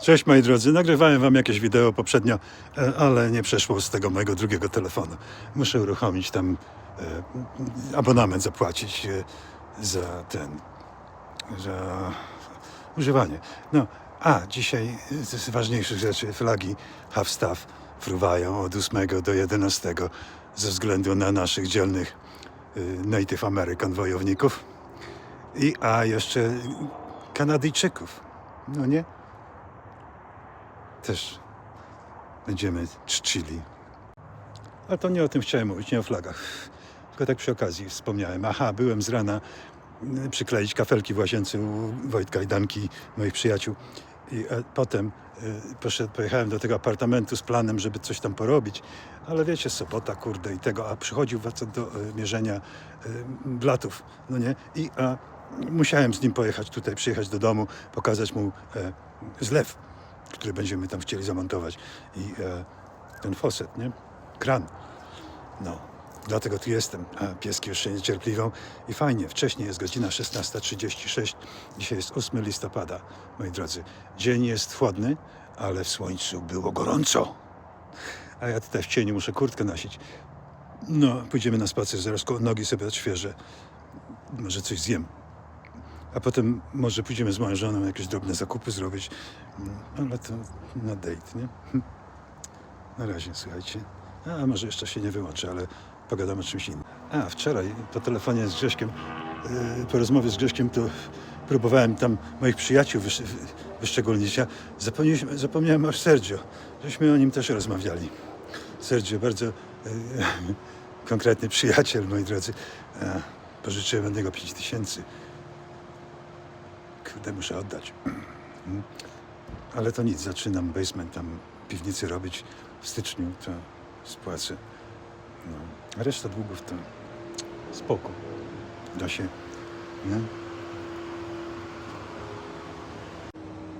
Cześć moi drodzy, nagrywałem wam jakieś wideo poprzednio, e, ale nie przeszło z tego mojego drugiego telefonu. Muszę uruchomić tam e, abonament, zapłacić e, za ten, za używanie. No, a dzisiaj z ważniejszych rzeczy flagi Half Staff fruwają od 8 do 11 ze względu na naszych dzielnych Native American wojowników i a jeszcze Kanadyjczyków. No nie? Też będziemy czcili. Ale to nie o tym chciałem mówić, nie o flagach. Tylko tak przy okazji wspomniałem. Aha, byłem z rana y, przykleić kafelki w łazience u Wojtka i Danki, moich przyjaciół. I potem y, poszedł, pojechałem do tego apartamentu z planem, żeby coś tam porobić. Ale wiecie, sobota, kurde i tego, a przychodził facet do y, mierzenia y, blatów, no nie? I a, musiałem z nim pojechać tutaj, przyjechać do domu, pokazać mu e, zlew który będziemy tam chcieli zamontować. I e, ten foset, nie? Kran. No, dlatego tu jestem. A pieski już się niecierpliwią. I fajnie, wcześniej jest godzina 16.36. Dzisiaj jest 8 listopada, moi drodzy. Dzień jest chłodny, ale w słońcu było gorąco. A ja tutaj w cieniu muszę kurtkę nosić. No, pójdziemy na spacer, zaraz nogi sobie odświeżę. Może coś zjem. A potem może pójdziemy z moją żoną jakieś drobne zakupy zrobić. Mm, Ale to na date, nie? Hm. Na razie, słuchajcie. A może jeszcze się nie wyłączę, ale pogadamy o czymś innym. A, wczoraj po telefonie z Grześkiem, yy, po rozmowie z Grześkiem, to próbowałem tam moich przyjaciół wysz, wy- wyszczególnić. Ja zapomniałem o Sergio. Żeśmy o nim też rozmawiali. Sergio, bardzo yy, konkretny przyjaciel, moi drodzy. E, pożyczyłem od niego 5 tysięcy. Kurde, muszę oddać. Ale to nic, zaczynam basement tam piwnicy robić w styczniu, to spłacę. No. A reszta długów to spoko. Da się, nie?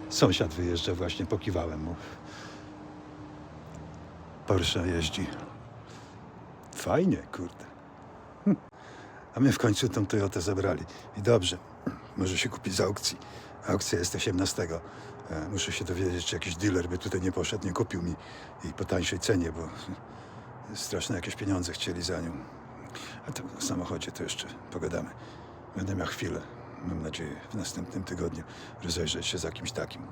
Sąsiad wyjeżdża właśnie, pokiwałem mu. Porsche jeździ. Fajnie, kurde. Hm. A my w końcu tą Toyotę zabrali. I dobrze, może się kupić z aukcji. Aukcja jest 18. E, Muszę się dowiedzieć, czy jakiś dealer by tutaj nie poszedł, nie kupił mi i po tańszej cenie, bo straszne jakieś pieniądze chcieli za nią. A to o samochodzie to jeszcze pogadamy. Będę miał chwilę, mam nadzieję, w następnym tygodniu rozejrzeć się za kimś takim.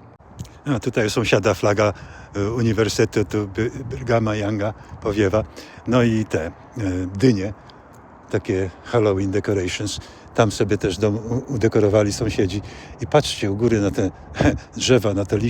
A tutaj sąsiada flaga e, Uniwersytetu Brighama Younga powiewa. No i te e, dynie, takie Halloween decorations. Tam sobie też dom udekorowali sąsiedzi. I patrzcie u góry na te drzewa, na te liście.